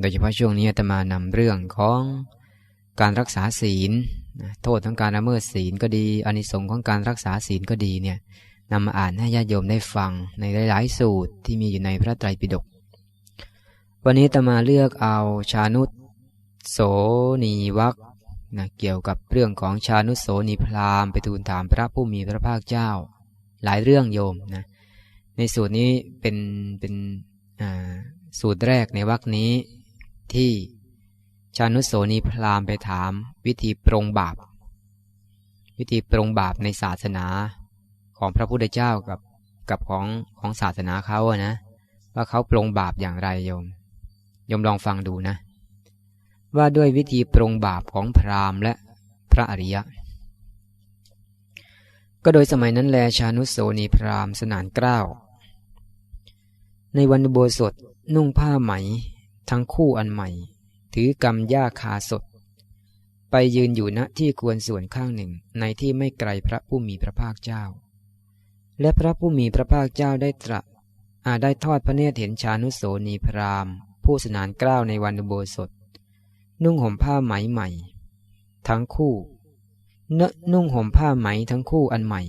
โดยเฉพาะช่วงนี้อาตมานำเรื่องของการรักษาศีลโทษของการละเมิดศีลก็ดีอานิสงส์ของการรักษาศีลก็ดีเนี่ยนำมาอ่านให้ญาติโยมได้ฟังในหลายๆ สูตรที่มีอยู่ในพระไตรปิฎกวันนี้ตมาเลือกเอาชานุตโสนีวักนะเกี่ยวกับเรื่องของชานุโสนีพราหมณ์ไปทูลถามพระผู้มีพระภาคเจ้า หลายเรื่องโยมนะในสูตรนี้เป็นเป็นสูตรแรกในวรรคนี้ ที่ชานุโสนีพราหมณ์ไปถาม วิธีปรงบาป วิธีปรงบาปในศาสนาของพระพุทธเจ้ากับกับของของศาสนาเขาอะนะ ว่าเขาปรงบาปอย่างไรโยมโยมลองฟังดูนะ ว่าด้วยวิธีปรงบาปของพราหมณ์และพระอริยะ ก็โดยสมัยนั้นแลชานุโสนีพราหมณ์สนานเกล้าในวันโบสถนุ่งผ้าไหม ทั้งคู่อันใหม่ ถือกำหญ้าคาสด ไปยืนอยู่ณที่ควรส่วนข้างหนึ่งในที่ไม่ไกลพระผู้มีพระภาคเจ้า และพระผู้มีพระภาคเจ้าได้ตรัสอาได้ทอดพระเนตรเห็นชานุโสนีพราหมณ์ผู้สนานกล้าในวันโบสถ นุ่งห่มผ้าไหมใหม่ ทั้งคู่เนนุ่งห่มผ้าไหมทั้งคู่อันใหม่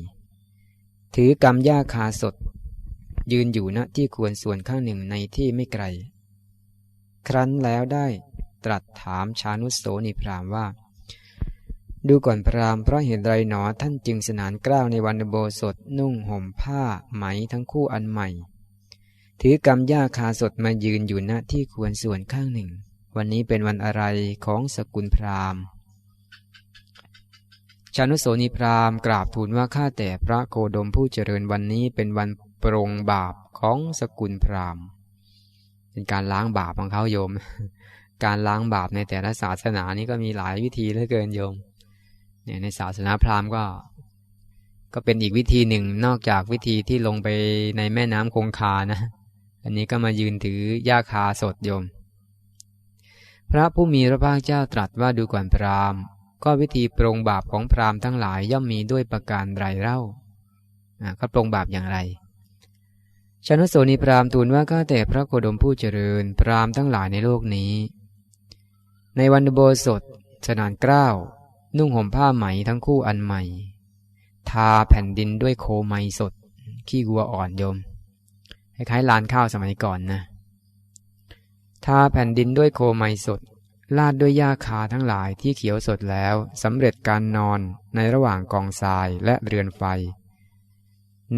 ถือกำหญ้าคาสด ยืนอยู่ณที่ควรส่วนข้างหนึ่งในที่ไม่ไกล ครั้นแล้วได้ตรัสถามชานุโสนิพรามว่า ดูก่อนพรามเพราะเหตุไรหนอท่านจึงสนานกล้าวในวันโบสถนุ่งห่มผ้าไหมทั้งคู่อันใหม่ ถือกำหญ้าคาสดมายืนอยู่ณที่ควรส่วนข้างหนึ่ง วันนี้เป็นวันอะไรของสกุลพราหมณ์ชานุโสนีพรามกราบทูลว่าข้าแต่พระโคดมผู้เจริญวันนี้เป็นวันปรงบาปของสกุลพราหมณ์ เป็นการล้างบาปของเขาโยม การล้างบาปในแต่ละศาสนานี้ก็มีหลายวิธีเหลือเกินโยม เนี่ยในศาสนาพราหมณ์ก็ ก็เป็นอีกวิธีหนึ่งนอกจากวิธีที่ลงไปในแม่น้ำคงคานะ อันนี้ก็มายืนถือหญ้าคาสดโยม พระผู้มีพระภาคเจ้าตรัสว่าดูก่อนพราหมณ์ ก็วิธีปรงบาปของพราหมณ์ทั้งหลายย่อมมีด้วยประการไรเล่าก็ปรงบาปอย่างไร ชนุโสนีพรามทูลว่าข้าแต่พระโคดมผู้เจริญ พรามทั้งหลายในโลกนี้ ในวันโบสถสนานเกล้านุ่งห่มผ้าไหมทั้งคู่อันใหม่ ทาแผ่นดินด้วยโคไมสด ขี้วัวอ่อนโยมคล้ายๆลานข้าวสมัยก่อนนะ ทาแผ่นดินด้วยโคไมสดลาดด้วยหญ้าคาทั้งหลายที่เขียวสดแล้วสำเร็จการนอนในระหว่างกองทรายและเรือนไฟ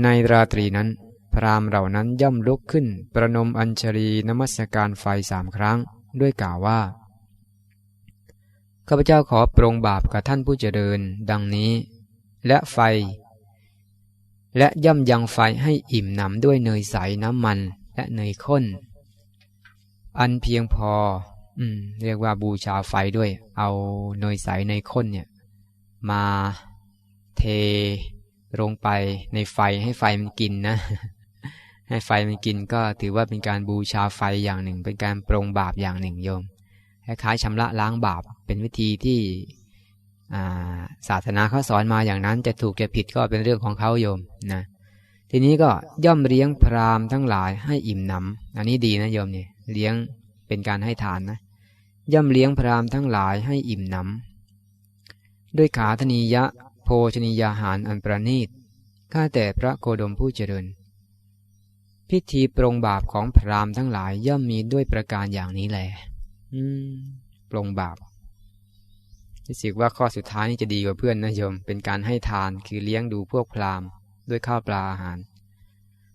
ในราตรีนั้น พรามเหล่านั้นย่อมลุกขึ้น ประนมอัญชรีนมัสการไฟสามครั้ง ด้วยกล่าวว่าข้าพเจ้าขอปรงบาปกับท่านผู้เจริญ ดังนี้ และไฟ และย่ำยังไฟให้อิ่มหนำด้วยเนยใสน้ำมันและเนยข้น อันเพียงพอ อืม เรียกว่าบูชาไฟด้วย เอาเนยใสในยข้นเนี่ย มาเทลงไปในไฟให้ไฟมันกินนะ ให้ไฟมันกินก็ถือว่าเป็นการบูชาไฟอย่างหนึ่ง เป็นการปรงบาปอย่างหนึ่งโยมคล้ายๆชำระล้างบาปเป็นวิธีที่ศาสนาเขาสอนมาอย่างนั้นจะถูกจะผิดก็เป็นเรื่องของเขาโยมนะทีนี้ก็ย่อมเลี้ยงพรามทั้งหลายให้อิ่มหนำอันนี้ดีนะโยมเนี่ยเลี้ยงเป็นการให้ทานนะย่ำเลี้ยงพรามทั้งหลายให้อิ่มหนำด้วยขาธนียะโภชนียาหารอันประณีตข้าแต่พระโคดมผู้เจริญ พิธีปรงบาปของพรามทั้งหลายย่อมมีด้วยประการอย่างนี้แหละอืมปรงบาปรู้สึกว่าข้อสุดท้ายนี่จะดีกว่าเพื่อนนะโยม เป็นการให้ทานคือเลี้ยงดูพวกพรามด้วยข้าวปลาอาหาร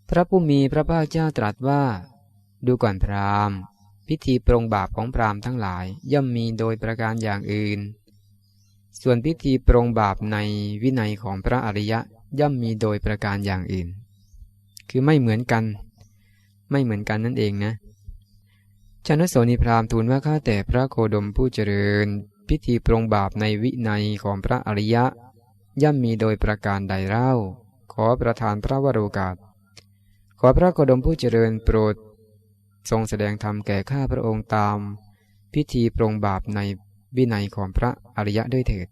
พระผู้มีพระภาคเจ้าตรัสว่า ดูก่อนพราหมณ์ พิธีปรงบาปของพราหมณ์ทั้งหลายย่อมมีโดยประการอย่างอื่น ส่วนพิธีปรงบาปในวินัยของพระอริยะย่อมมีโดยประการอย่างอื่น คือไม่เหมือนกัน ไม่เหมือนกันนั่นเองนะชนโสนิพรามทูลว่าข้าแต่พระโคดมผู้เจริญ พิธีปรงบาปในวินัยของพระอริยะ ย่อมมีโดยประการใดเล่า ขอประทานพระวโรกาส ขอพระโคดมผู้เจริญโปรด ทรงแสดงธรรมแก่ข้าพระองค์ตาม พิธีปรงบาปในวินัยของพระอริยะด้วยเถิด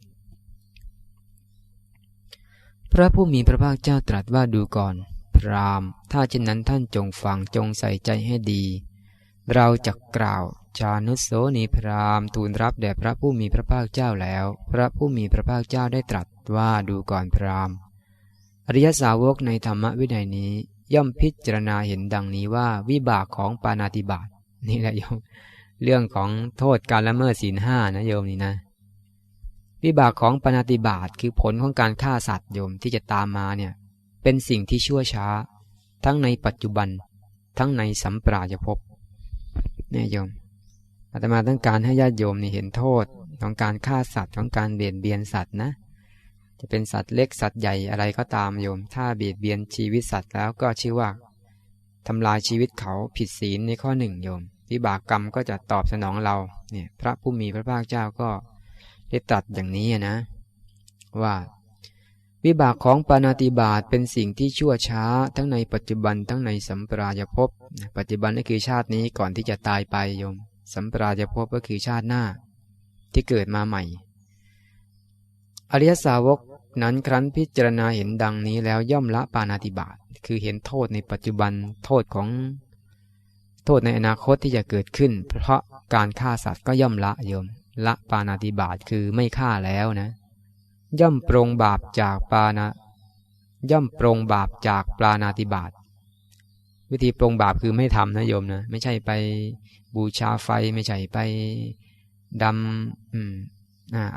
พระผู้มีพระภาคเจ้าตรัสว่าดูก่อน พรามถ้าเช่นนั้นท่านจงฟังจงใส่ใจให้ดี เราจะกล่าวชานุโสนีพรามทูลรับแด่พระผู้มีพระภาคเจ้าแล้ว พระผู้มีพระภาคเจ้าได้ตรัสว่าดูก่อนพรามอริยสาวกในธรรมวินัยนี้ ย่อมพิจารณาเห็นดังนี้ว่าวิบากของปานาติบาตนี่แหละโยมเรื่องของโทษการละเมิดศีลห้านะโยมนี่นะ วิบากของปานาติบาตคือผลของการฆ่าสัตว์โยมที่จะตามมาเนี่ย เป็นสิ่งที่ชั่วช้า ทั้งในปัจจุบัน ทั้งในสัมปรายภพเนี่ยโยมอาตมาต้องการให้ญาติโยมนี่เห็นโทษของการฆ่าสัตว์ของการเบียดเบียนสัตว์นะ จะเป็นสัตว์เล็กสัตว์ใหญ่อะไรก็ตามโยม ถ้าเบียดเบียนชีวิตสัตว์แล้วก็ชื่อว่าทำลายชีวิตเขาผิดศีลในข้อหนึ่งโยมวิบากกรรมก็จะตอบสนองเราเนี่ยพระผู้มีพระภาคเจ้าก็ได้ตรัสอย่างนี้นะ ว่า วิบากของปานาติบาตเป็นสิ่งที่ชั่วช้า ทั้งในปัจจุบันทั้งในสัมปรายภพ ปัจจุบันก็คือชาตินี้ก่อนที่จะตายไปโยม สัมปรายภพก็คือชาติหน้า ที่เกิดมาใหม่ อริยสาวกนั้นครั้นพิจารณาเห็นดังนี้แล้วย่อมละปานาติบาตคือเห็นโทษในปัจจุบันโทษของโทษในอนาคตที่จะเกิดขึ้น เพราะการฆ่าสัตว์ก็ย่อมละโยม ละปานาติบาตคือไม่ฆ่าแล้วนะ ย่อมปรงบาปจากปานาย่อมปรงบาปจากปานาติบาตวิธีปรงบาปคือไม่ทำนะโยมนะไม่ใช่ไปบูชาไฟไม่ใช่ไปดำอืม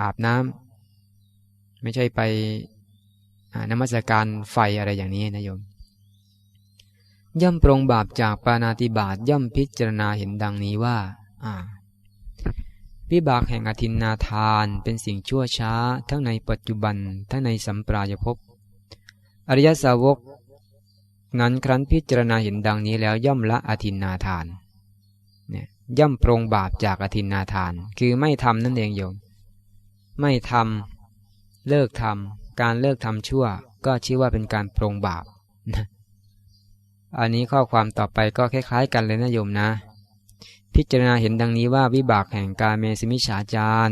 อาบน้ำไม่ใช่ไปนมัสการไฟอะไรอย่างนี้นะโยม ย่อมปรงบาปจากปานาติบาตย่อมพิจารณาเห็นดังนี้ว่า อ่า วิบากแห่งอธินนาทานเป็นสิ่งชั่วช้า ทั้งในปัจจุบันทั้งในสัมปรายภพ อริยสาวก นั้นครั้นพิจารณาเห็นดังนี้แล้วย่อมละอธินนาทานเนี่ยย่อมปรงบาปจากอธินนาทาน คือไม่ทำนั่นเองโยม ไม่ทำเลิกทำการเลิกทำชั่ว ก็ชื่อว่าเป็นการปรงบาป อันนี้ข้อความต่อไปก็คล้าย ๆ กันเลยนะโยมนะ พิจารณาเห็นดังนี้ว่าวิบากแห่งการเมสมิฉาจาร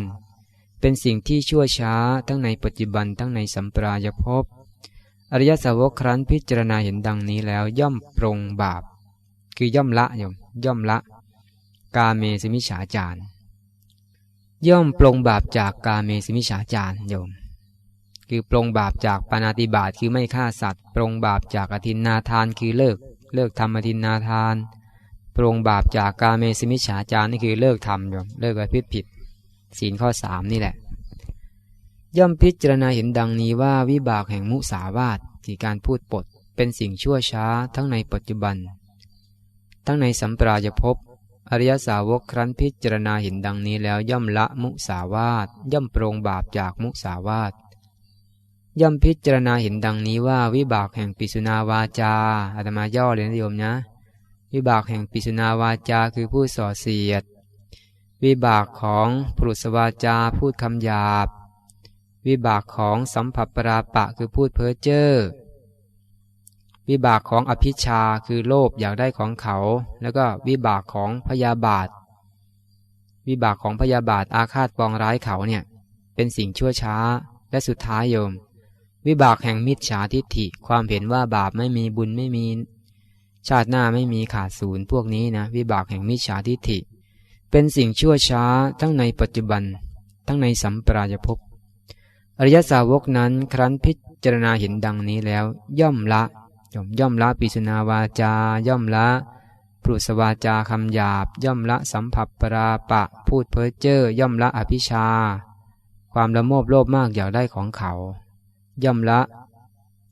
เป็นสิ่งที่ชั่วช้าทั้งในปัจจุบันทั้งในสัมปรายภพอริยสาวกครั้นพิจารณาเห็นดังนี้แล้วย่อมปรงบาป คือย่อมละโยมย่อมละ กาเมสมิฉาจารย่อมปรงบาปจากกาเมสมิฉาจารโยม คือปรงบาปจากปานาติบาตคือไม่ฆ่าสัตว์ ปรงบาปจากอธินนาทานคือเลิก เลิกทำอธินนาทาน ปรงบาปจากกาเมสมิฉาจารนี่คือเลิกทำโยมเลิกไปพิษผิด ศีลข้อสามนี่แหละ ย่อมพิจารณาเห็นดังนี้ว่าวิบากแห่งมุสาวาทที่การพูดปดเป็นสิ่งชั่วช้าทั้งในปัจจุบัน ทั้งในสัมปรายภพอริยสาวกครั้นพิจารณาเห็นดังนี้แล้วย่อมละมุสาวาทย่อมปรงบาปจากมุสาวาทย่อมพิจารณาเห็นดังนี้ว่าวิบากแห่งปิสุนาวาจาอาตมาย่อเลยนะโยมนะ วิบากแห่งปิสนาวาจาคือผู้ส่อเสียด วิบากของปรุษวาจาพูดคำหยาบ วิบากของสัมผัสปราปะคือพูดเพ้อเจ้อวิบากของอภิชาคือโลภอยากได้ของเขา แล้วก็วิบากของพยาบาท วิบากของพยาบาทอาฆาตปองร้ายเขาเนี่ยเป็นสิ่งชั่วช้าและสุดท้ายโยม วิบากแห่งมิจฉาทิฏฐิความเห็นว่าบาปไม่มีบุญไม่มี ชาติหน้าไม่มีขาดศูนย์พวกนี้นะ วิบากแห่งมิจฉาทิฏฐิ เป็นสิ่งชั่วช้าทั้งในปัจจุบัน ทั้งในสัมปรายภพอริยสาวกนั้นครั้นพิจารณาเห็นดังนี้แล้ว ย่อมละย่อมย่อมละปิสุนาวาจา ย่อมละปรุสวาจาคำหยาบ ย่อมละสัมผัสปราปะ พูดเพ้อเจ้อย่อมละอภิชา ความละโมบโลภมากอยากได้ของเขา ย่อมละ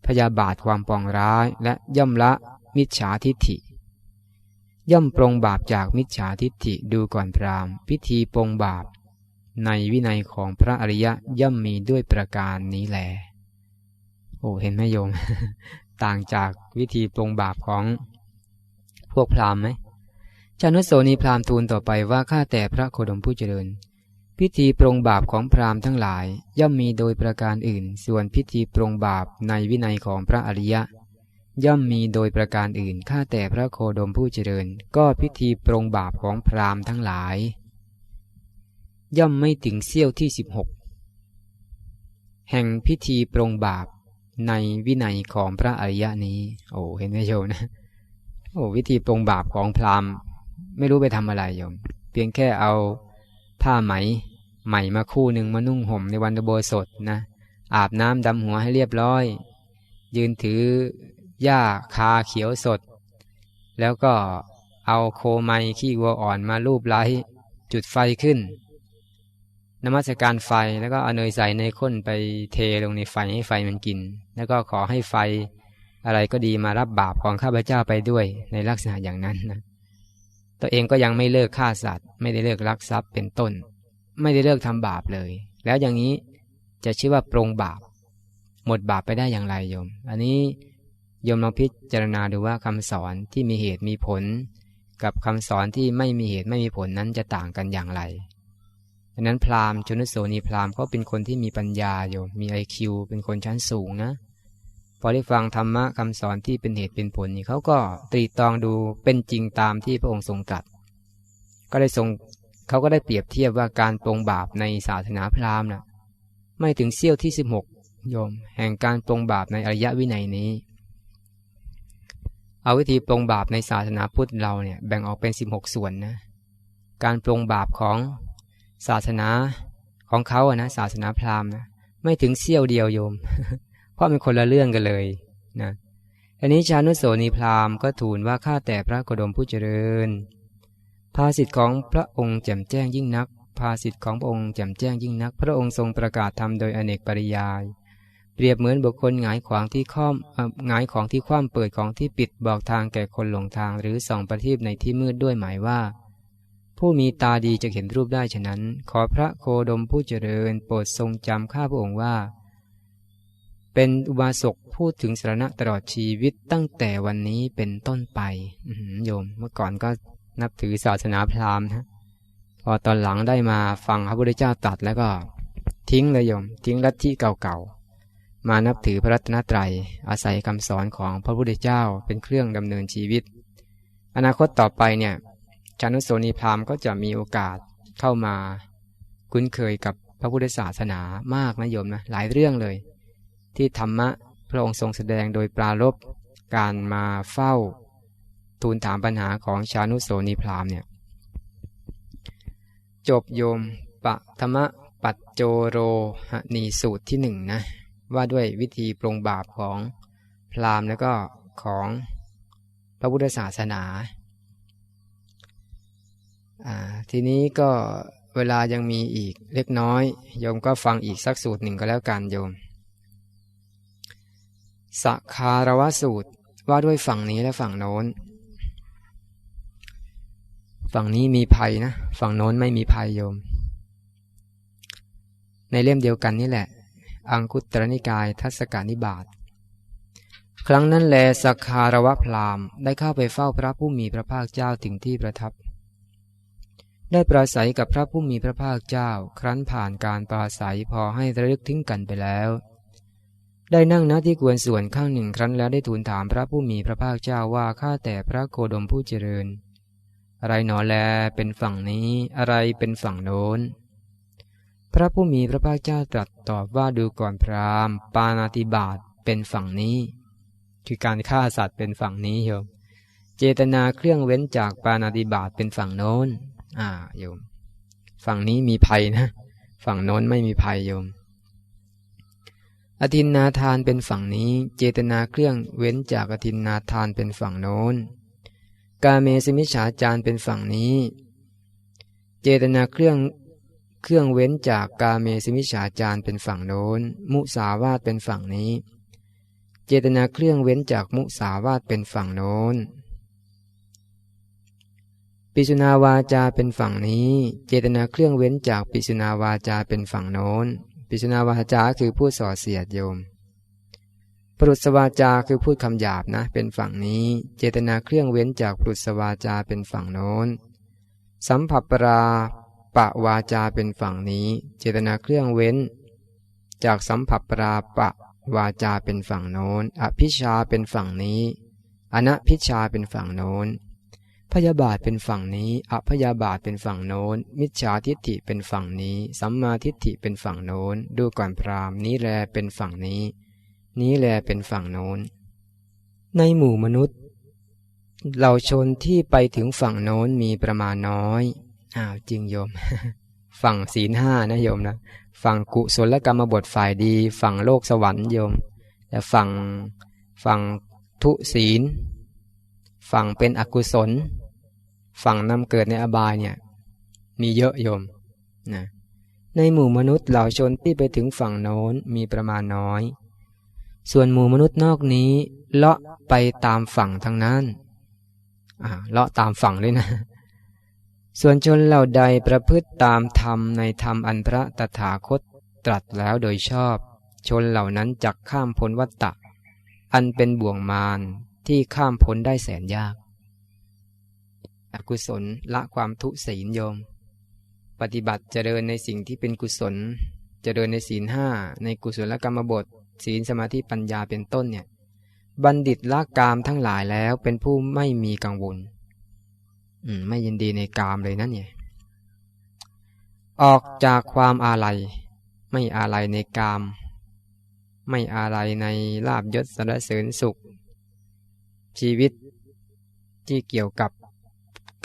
พยาบาทความปองร้ายและย่อมละ มิจฉาทิฏฐิ ย่อมปรงบาปจากมิจฉาทิฏฐิดูก่อนพรามพิธีปรงบาป ในวินัยของพระอริยะย่อมมีด้วยประการนี้แล โอ้เห็นไหมโยม ต่างจากวิธีปรงบาปของพวกพราหมณ์ไหมชานุโสนีพราหมณ์ทูลต่อไปว่าข้าแต่พระโคดมผู้เจริญ พิธีปรงบาปของพราหมณ์ทั้งหลาย ย่อมมีโดยประการอื่น ส่วนพิธีปรงบาปในวินัยของพระอริยะ ย่อมมีโดยประการอื่น ข้าแต่พระโคดมผู้เจริญ ก็พิธีปรงบาปของพราหมณ์ทั้งหลาย ย่อมไม่ถึงเสี้ยวที่สิบหกแห่งพิธีปรงบาปในวินัยของพระอริยะนี้ โอ้เห็นไหมโยมนะโอ้วิธีปรงบาปของพราหมณ์ ไม่รู้ไปทำอะไรโยม เพียงแค่เอาผ้าไหมใหม่มาคู่หนึ่งมานุ่งห่มในวันโบสถนะอาบน้ำดำหัวให้เรียบร้อย ยืนถือ หญ้าคาเขียวสด แล้วก็เอาโคไมขี้วัวอ่อนมาลูบไล้จุดไฟขึ้นนมัสการไฟแล้วก็เอาเนยใส่ในข้นไปเทลงในไฟให้ไฟมันกิน แล้วก็ขอให้ไฟอะไรก็ดีมารับบาปของข้าพเจ้าไปด้วยในลักษณะอย่างนั้นนะตัวเองก็ยังไม่เลิกฆ่าสัตว์ ไม่ได้เลิกลักทรัพย์เป็นต้น ไม่ได้เลิกทำบาปเลย แล้วอย่างนี้จะชื่อว่าปรงบาป หมดบาปไปได้อย่างไรโยม อันนี้ โยมลองพิจารณาดูว่าคำสอนที่มีเหตุมีผล กับคำสอนที่ไม่มีเหตุไม่มีผลนั้นจะต่างกันอย่างไรดังนั้นพราหมณ์ชนโสนีพราหมณ์เขาเป็นคนที่มีปัญญาโยมมีไอคิวเป็นคนชั้นสูงนะพอได้ฟังธรรมะคำสอนที่เป็นเหตุเป็นผลนี่เขาก็ตรีตองดูเป็นจริงตามที่พระองค์ทรงตรัส ก็ได้ทรงเขาก็ได้เปรียบเทียบว่าการปรงบาปในศาสนาพราหมณ์นะไม่ถึงเสี้ยวที่ 16 โยม แห่งการปรงบาปในอริยวินัยนี้ เอาวิธีปรงบาปในศาสนาพุทธเราเนี่ยแบ่งออกเป็น 16 ส่วนนะ การปรงบาปของศาสนาของเขาอะนะศาสนาพราหมณ์นะไม่ถึงเสี้ยวเดียวโยม เพราะเป็นคนละเรื่องกันเลยนะอันนี้ชานุโสนีพราหมณ์ก็ทูลว่าข้าแต่พระโคดมผู้เจริญ ภาสิทธิ์ของพระองค์แจ่มแจ้งยิ่งนัก ภาสิทธิ์ของพระองค์แจ่มแจ้งยิ่งนัก พระองค์ทรงประกาศธรรมโดยอเนกปริยาย เปรียบเหมือนบุคคลหงายขวางที่ค้อมหงายของที่คว่ำเปิดของที่ปิดบอกทางแก่คนหลงทางหรือส่องประทีปในที่มืดด้วยหมายว่า ผู้มีตาดีจะเห็นรูปได้ฉะนั้น ขอพระโคดมผู้เจริญ โปรดทรงจำข้าพระองค์ว่า เป็นอุบาสกพูดถึงสาระตลอดชีวิตตั้งแต่วันนี้เป็นต้นไปโยมเมื่อก่อนก็นับถือศาสนาพราหมณ์นะพอตอนหลังได้มาฟังพระพุทธเจ้าตัดแล้วก็ ทิ้งเลยโยม ทิ้งลัทธิเก่าๆ มานับถือพระรัตนตรัย อาศัยคำสอนของพระพุทธเจ้าเป็นเครื่องดำเนินชีวิต อนาคตต่อไปเนี่ยชานุโสนีพราหมณ์ก็จะมีโอกาสเข้ามาคุ้นเคยกับพระพุทธศาสนามากนะโยมนะหลายเรื่องเลย ที่ธรรมะพระองค์ทรงแสดงโดยปรารบการมาเฝ้า ทูลถามปัญหาของชานุโสนีพรามเนี่ยจบโยมปะธรรมะปัจโจโรหนีสูตรที่หนึ่งนะ ว่าด้วยวิธีปรงบาปของพราหมณ์แล้วก็ของพระพุทธศาสนา ทีนี้ก็เวลายังมีอีกเล็กน้อย โยมก็ฟังอีกสักสูตรหนึ่งก็แล้วกันโยมสักคารวสูตรว่าด้วยฝั่งนี้และฝั่งโน้น ฝั่งนี้มีภัยนะ ฝั่งโน้นไม่มีภัยโยม ในเล่มเดียวกันนี่แหละ อังคุตรนิกายทัศกานิบาตครั้งนั้นแลสักคารวะพรามได้เข้าไปเฝ้าพระผู้มีพระภาคเจ้าถึงที่ประทับ ได้ปราศัยกับพระผู้มีพระภาคเจ้า ครั้นผ่านการปราศัยพอให้ระลึกถึงกันไปแล้ว ได้นั่งณที่ควรส่วนข้างหนึ่งครั้นแล้วได้ทูลถามพระผู้มีพระภาคเจ้าว่าข้าแต่พระโคดมผู้เจริญ อะไรหนอแลเป็นฝั่งนี้อะไรเป็นฝั่งโน้น ระผู้มีพระภาคเจ้าตรัสตอบว่าดูก่อนพรามปานาติบาตเป็นฝั่งนี้ คือการฆ่าสัตว์เป็นฝั่งนี้โยม เจตนาเครื่องเว้นจากปานาติบาตเป็นฝั่งโน้น อ่าโยม ฝั่งนี้มีภัยนะ ฝั่งโน้นไม่มีภัยโยม อธินนาทานเป็นฝั่งนี้ เจตนาเครื่องเว้นจากอธินนาทานเป็นฝั่งโน้น กาเมสมิชาจารเป็นฝั่งนี้ เจตนาเครื่อง เครื่องเว้นจากกาเมสมิชาจารเป็นฝั่งโน้น มุสาวาตเป็นฝั่งนี้ เจตนาเครื่องเว้นจากมุสาวาตเป็นฝั่งโน้น ปิสุนาวาจาเป็นฝั่งนี้ เจตนาเครื่องเว้นจากปิสุนาวาจาเป็นฝั่งโน้น ปิชนาวาจาคือผู้ส่อเสียดโยมปรุษวาจาคือพูดคำหยาบนะ เป็นฝั่งนี้ เจตนาเครื่องเว้นจากปรุษวาจาเป็นฝั่งโน้น สัมผัสปรา ปะวาจาเป็นฝั่งนี้ เจตนาเครื่องเว้น จากสัมผัสปราปะวาจาเป็นฝั่งโน้น อภิชาเป็นฝั่งนี้ อนัพิชาเป็นฝั่งโน้น พยาบาทเป็นฝั่งนี้ อพยาบาทเป็นฝั่งโน้น มิจฉาทิฏฐิเป็นฝั่งนี้ สัมมาทิฏฐิเป็นฝั่งโน้น ดูก่อนพรามนี้แลเป็นฝั่งนี้ นี้แลเป็นฝั่งโน้น ในหมู่มนุษย์เหล่าชนที่ไปถึงฝั่งโน้นมีประมาณน้อย อ้าวจริงโยม ฝั่งศีลห้านะโยมนะฝั่งกุศลกรรมบทฝ่ายดี ฝั่งโลกสวรรค์โยม แต่ฝั่งฝั่งทุศีล ฝั่งเป็นอกุศล ฝั่งนำเกิดในอบายเนี่ย มีเยอะโยมนะในหมู่มนุษย์เหล่าชนที่ไปถึงฝั่งโน้นมีประมาณน้อย ส่วนหมู่มนุษย์นอกนี้เลาะไปตามฝั่งทั้งนั้นอ่าเลาะตามฝั่งด้วยนะ ส่วนชนเหล่าใดประพฤติตามธรรมในธรรมอันพระตถาคตตรัสแล้วโดยชอบ ชนเหล่านั้นจักข้ามพ้นวัฏฏะอันเป็นบ่วงมารที่ข้ามพ้นได้แสนยาก อกุศลละความทุศีลโยม ปฏิบัติเจริญในสิ่งที่เป็นกุศล เจริญในศีลห้าในกุศลกรรมบท ศีลสมาธิปัญญาเป็นต้นเนี่ย บัณฑิตละกามทั้งหลายแล้วเป็นผู้ไม่มีกังวล ไม่ยินดีในกามเลยนั่นเนี่ย ออกจากความอาลัย ไม่อาลัยในกาม ไม่อาลัยในลาบยศสรรเสริญสุข ชีวิตที่เกี่ยวกับ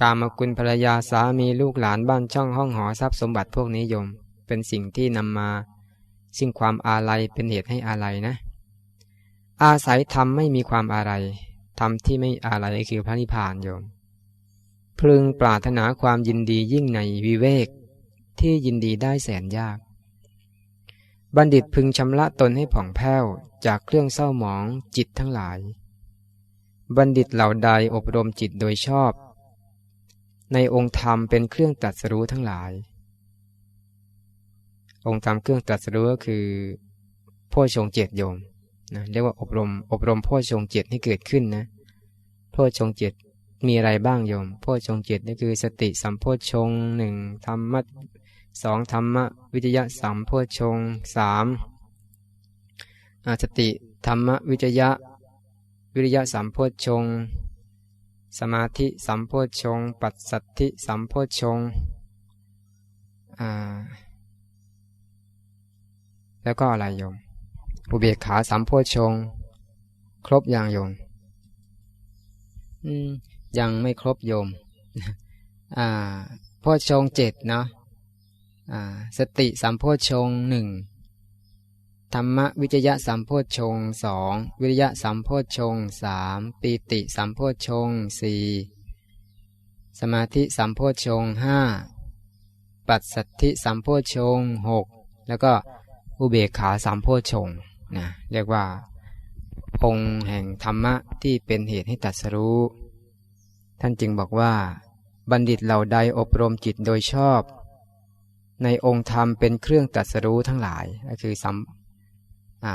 กามกุลภรรยาสามีลูกหลานบ้านช่องห้องหอทรัพย์สมบัติพวกนิยม เป็นสิ่งที่นำมาซึ่งความอาลัยเป็นเหตุให้อาลัยนะ อาศัยธรรมไม่มีความอาลัยธรรมที่ไม่อาลัยคือพระนิพพานโยม พึงปรารถนาความยินดียิ่งในวิเวก ที่ยินดีได้แสนยาก บัณฑิตพึงชำระตนให้ผ่องแผ้วจากเครื่องเศร้าหมองจิตทั้งหลาย บัณฑิตเหล่าใดอบรมจิตโดยชอบ ในองค์ธรรมเป็นเครื่องตัดสรู้ทั้งหลาย องค์ธรรมเครื่องตัดสรู้ก็คือพ่อชงเจตโยมนะเรียกว่าอบรมอบรมพ่อชงเจตให้เกิดขึ้นนะพ่อชงเจต มีอะไรบ้างโยมโพชงเจ็ดนี่คือสติสัมโพชงหนึ่งธรรมะสองธรรมะวิทยาสัมโพชงสามสติธรรมะวิทยาวิริยะสัมโพชงสมาธิสัมโพชงปัสสัทธิสัมโพชงแล้วก็อะไรโยมอุเบกขาสัมโพชงครบอย่างโยมอืม ยังไม่ครบโยมอ่าพ่อชงเจ็ดเนาะอ่าสติสัมโพชงหนึ่งธรรมวิจยะสัมโพชงสองวิริยะสัมโพชงสามปีติสัมโพชงสี่สมาธิสัมโพชงห้าปัสสัทธิสัมโพชงหกแล้วก็อุเบกขาสัมโพชงนะเรียกว่าองค์แห่งธรรมะที่เป็นเหตุให้ตัดสรู้ ท่านจึงบอกว่า บัณฑิตเหล่าใดอบรมจิตโดยชอบ ในองค์ธรรมเป็นเครื่องตัดสรู้ทั้งหลาย ก็คือสัม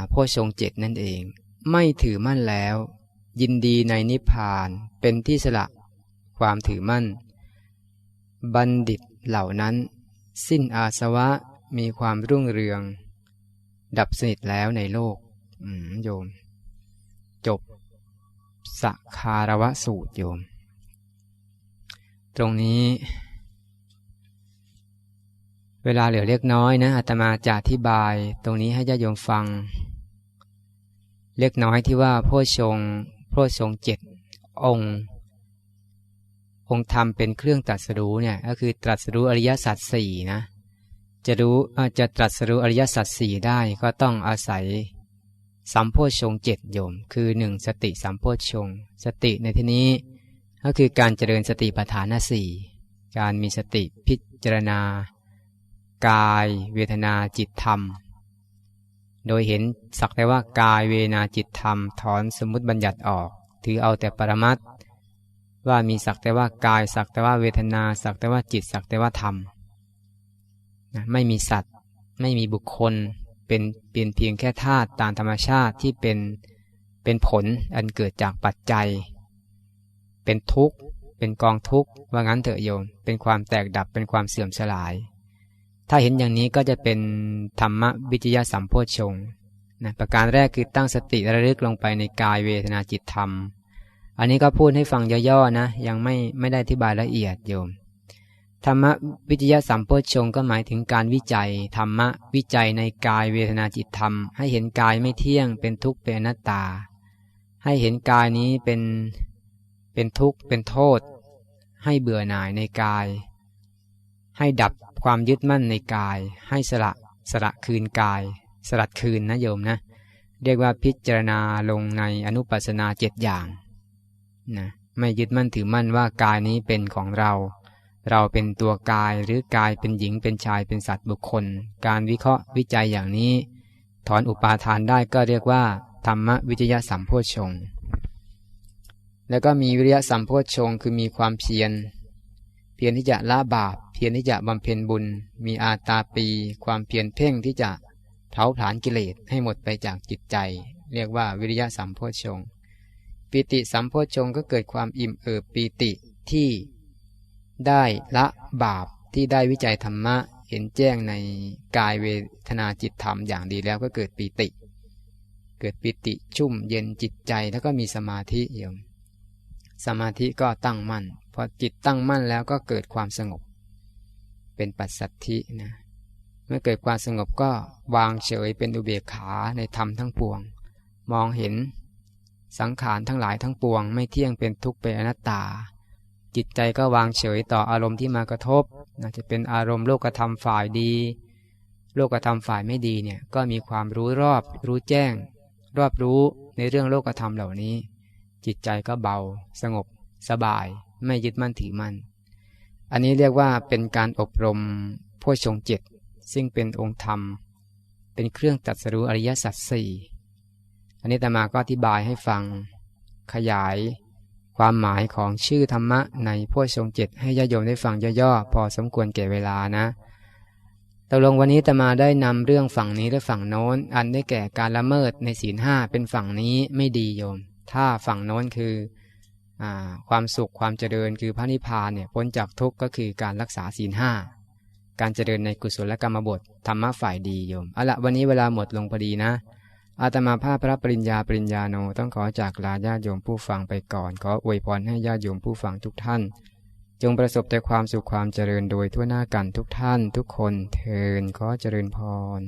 โพชงเจ็ดนั่นเอง ไม่ถือมั่นแล้ว ยินดีในนิพพานเป็นที่สละความถือมั่น บัณฑิตเหล่านั้น สิ้นอาสวะมีความรุ่งเรือง ดับสนิทแล้วในโลกโยม จบสักคารวะสูตรโยม ตรงนี้ เวลาเหลือเล็กน้อยนะอาตมาจะอธิบาย ตรงนี้ให้ญาติโยมฟัง เล็กน้อยที่ว่าพ่อชงพ่อชงเจ็ดองค์ องค์ธรรมเป็นเครื่องตรัสรู้เนี่ยก็คือตรัสรู้อริยสัจสี่นะจะรู้จะตรัสรู้อริยสัจสี่ได้ก็ต้องอาศัยสัมโพชงเจ็ดโยม คือหนึ่งสติสัมโพชง สติในที่นี้ ก็คือการเจริญสติปัฏฐานสี่การมีสติพิจารณา กายเวทนาจิตธรรม โดยเห็นสักแต่ว่ากายเวทนาจิตธรรม ถอนสมมติบัญญัติออก ถือเอาแต่ปรมัตว่ามีสักแต่ว่ากายสักแต่ว่าเวทนาสักแต่ว่าจิตสักแต่ว่าธรรมไม่มีสัตว์ ไม่มีบุคคลเป็นเปลี่ยนเพียงแค่ธาตุตามธรรมชาติที่เป็นเป็นผลอันเกิดจากปัจจัย เป็นทุกข์ เป็นกองทุกข์ว่างั้นเถอะโยม เป็นความแตกดับเป็นความเสื่อมสลาย ถ้าเห็นอย่างนี้ก็จะเป็นธรรมวิจยสัมโพชงนะประการแรกคือตั้งสติระลึกลงไปในกายเวทนาจิตธรรม อันนี้ก็พูดให้ฟังย่อๆนะ ยังไม่ไม่ได้อธิบายละเอียดโยม ธรรมวิจยสัมโพชงก็หมายถึงการวิจัยธรรมะวิจัยในกายเวทนาจิตธรรม ให้เห็นกายไม่เที่ยงเป็นทุกข์เป็นอนัตตา ให้เห็นกายนี้เป็น เป็นทุกข์เป็นโทษ ให้เบื่อหน่ายในกาย ให้ดับความยึดมั่นในกาย ให้สละสละคืนกาย สลัดคืนนะโยมนะ เรียกว่าพิจารณาลงในอนุปัสนาเจ็ดอย่างนะไม่ยึดมั่นถือมั่นว่ากายนี้เป็นของเรา เราเป็นตัวกายหรือกายเป็นหญิงเป็นชายเป็นสัตว์บุคคล การวิเคราะห์วิจัยอย่างนี้ ถอนอุปาทานได้ก็เรียกว่า ธรรมวิจยะสัมโพชง แล้วก็มีวิริยะสัมโพชงคือมีความเพียร เพียรที่จะละบาป เพียรที่จะบำเพ็ญบุญ มีอาตาปี ความเพียรเพ่งที่จะเผาผลาญกิเลสให้หมดไปจากจิตใจ เรียกว่าวิริยะสัมโพชงปิติสัมโพชงก็เกิดความอิ่มเอิบปีติที่ได้ละบาปที่ได้วิจัยธรรมะเห็นแจ้งในกายเวทนาจิตธรรมอย่างดีแล้วก็เกิดปีติ เกิดปิติชุ่มเย็นจิตใจแล้วก็มีสมาธิโยม สมาธิก็ตั้งมั่นพอจิตตั้งมั่นแล้วก็เกิดความสงบ เป็นปัสสัทธินะเมื่อเกิดความสงบก็วางเฉยเป็นอุเบกขาในธรรมทั้งปวง มองเห็นสังขารทั้งหลายทั้งปวง ไม่เที่ยงเป็นทุกข์เป็นอนัตตา จิตใจก็วางเฉยต่ออารมณ์ที่มากระทบนะจะเป็นอารมณ์โลกธรรมฝ่ายดี โลกธรรมฝ่ายไม่ดีเนี่ยก็มีความรู้รอบ รู้แจ้ง รอบรู้ในเรื่องโลกธรรมเหล่านี้ จิตใจก็เบา สงบ สบาย ไม่ยึดมั่นถือมั่น อันนี้เรียกว่าเป็นการอบรมผู้ชงจิตซึ่งเป็นองค์ธรรม เป็นเครื่องตัดสรู้อริยสัจสี่อันนี้ตมาก็อธิบายให้ฟัง ขยายความหมายของชื่อธรรมะในพ่อทรงเจ็ดให้ญาโยมได้ฟังย่อๆพอสมควรแก่เวลานะตกลงวันนี้ตมาได้นำเรื่องฝั่งนี้และฝั่งโน้น อันได้แก่การละเมิดในศีลห้าเป็นฝั่งนี้ไม่ดีโยม ถ้าฝั่งโน้นคืออความสุขความเจริญคือพระนิพพานเนี่ยพ้นจากทุกข์ก็คือการรักษาศีลห้าการเจริญในกุศลกรรมบทธรรมะฝ่ายดีโยมเอาละวันนี้เวลาหมดลงพอดีนะ อาตมาภาพพระปริญญาปริญญาโนต้องขอจากลาญาติโยมผู้ฟังไปก่อน ขออวยพรให้ญาติโยมผู้ฟังทุกท่าน จงประสบแต่ความสุขความเจริญโดยทั่วหน้ากันทุกท่านทุกคนเทินขอเจริญพร